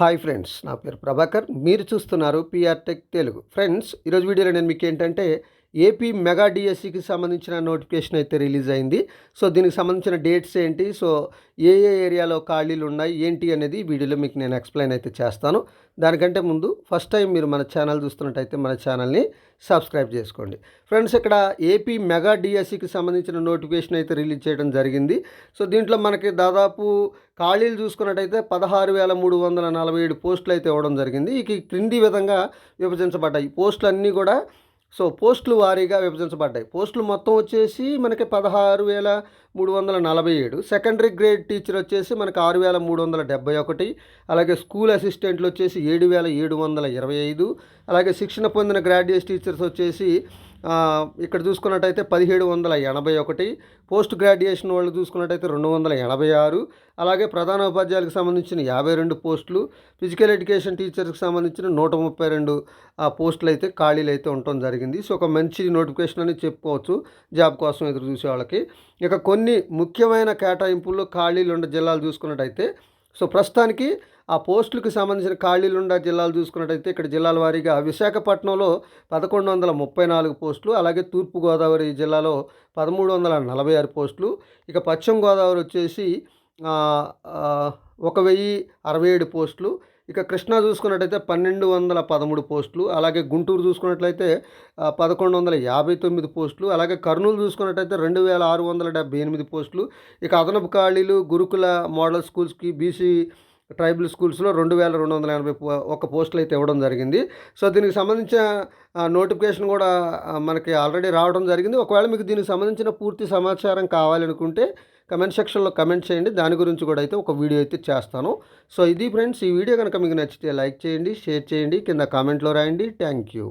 Hi friends నా పేరు ప్రభాకర్. మీరు చూస్తున్నారు పిఆర్ టెక్ తెలుగు. ఫ్రెండ్స్ ఈరోజు వీడియోలో నేను మీకు ఏంటంటే ఏపీ మెగా డిఎస్సికి సంబంధించిన నోటిఫికేషన్ అయితే రిలీజ్ అయింది. సో దీనికి సంబంధించిన డేట్స్ ఏంటి? సో ఏ ఏ ఏరియాలో ఖాళీలు ఉన్నాయి? ఏంటి అనేది వీడియోలో మీకు నేను ఎక్స్ప్లెయిన్ అయితే చేస్తాను. దానికంటే ముందు ఫస్ట్ టైం మీరు మన ఛానల్ చూస్తున్నట్టయితే మన ఛానల్ని సబ్స్క్రైబ్ చేసుకోండి. ఫ్రెండ్స్ ఇక్కడ ఏపీ మెగా డిఎస్సికి సంబంధించిన నోటిఫికేషన్ అయితే రిలీజ్ చేయడం జరిగింది. సో దీంట్లో మనకి దాదాపు ఖాళీలు చూసుకున్నట్టయితే పదహారు వేల మూడు వందల నలభై ఏడు పోస్టులు అయితే ఇవ్వడం జరిగింది. ఇక ఈ క్రింది విధంగా విభజించబడ్డాయి. ఈ పోస్టులు అన్నీ కూడా సో పోస్టులు వారీగా విభజించబడ్డాయి. పోస్టులు మొత్తం వచ్చేసి మనకి పదహారు వేల మూడు వందల నలభై ఏడు. సెకండరీ గ్రేడ్ టీచర్ వచ్చేసి మనకి ఆరు వేల మూడు వందల డెబ్బై ఒకటి. అలాగే స్కూల్ అసిస్టెంట్లు వచ్చేసి ఏడు వేల ఏడు వందల ఇరవై ఐదు. అలాగే శిక్షణ పొందిన గ్రాడ్యుయేట్ టీచర్స్ వచ్చేసి ఇక్కడ చూసుకున్నట్టయితే పదిహేడు వందల ఎనభై ఒకటి పోస్ట్ గ్రాడ్యుయేషన్ వాళ్ళు చూసుకున్నట్టయితే రెండు వందల ఎనభై ఆరు అలాగే ప్రధాన ఉపాధ్యాయులకు సంబంధించిన యాభై రెండు పోస్టులు ఫిజికల్ ఎడ్యుకేషన్ టీచర్కి సంబంధించిన నూట ముప్పై రెండు ఆ పోస్టులు అయితే ఖాళీలు అయితే ఉండటం జరిగింది. సో ఒక మంచి నోటిఫికేషన్ అని చెప్పుకోవచ్చు జాబ్ కోసం ఎదురు చూసే వాళ్ళకి. ఇక కొన్ని ముఖ్యమైన కేటాయింపుల్లో ఖాళీలు ఉన్న జిల్లాలు చూసుకున్నట్టయితే సో ప్రస్తుతానికి ఆ పోస్టులకు సంబంధించిన ఖాళీలుండా జిల్లాలు చూసుకున్నట్టయితే ఇక్కడ జిల్లాల వారీగా విశాఖపట్నంలో పదకొండు వందల ముప్పై నాలుగు పోస్టులు అలాగే తూర్పుగోదావరి జిల్లాలో పదమూడు వందల నలభై ఆరు పోస్టులు. ఇక పశ్చిమ గోదావరి వచ్చేసి ఒక వెయ్యి అరవై ఏడు పోస్టులు. ఇక కృష్ణా చూసుకున్నట్టయితే పన్నెండు వందల పదమూడు పోస్టులు అలాగే గుంటూరు చూసుకున్నట్లయితే పదకొండు వందల యాభై తొమ్మిది పోస్టులు అలాగే కర్నూలు చూసుకున్నట్టయితే రెండు వేల ఆరు వందల డెబ్బై ఎనిమిది పోస్టులు ఇక అదనపు ఖాళీలు గురుకుల మోడల్ స్కూల్స్కి బీసీ ట్రైబల్ స్కూల్స్లో రెండు వేల రెండు వందల ఎనభై ఒక పోస్టులు అయితే ఇవ్వడం జరిగింది. సో దీనికి సంబంధించిన నోటిఫికేషన్ కూడా మనకి ఆల్రెడీ రావడం జరిగింది. ఒకవేళ మీకు దీనికి సంబంధించిన పూర్తి సమాచారం కావాలనుకుంటే కమెంట్ సెక్షన్లో కమెంట్ చేయండి. దాని గురించి కూడా అయితే ఒక వీడియో అయితే చేస్తాను. సో ఇది ఫ్రెండ్స్ ఈ వీడియో కనుక మీకు నచ్చితే లైక్ చేయండి షేర్ చేయండి. కింద కామెంట్లో రాయండి. Thank you.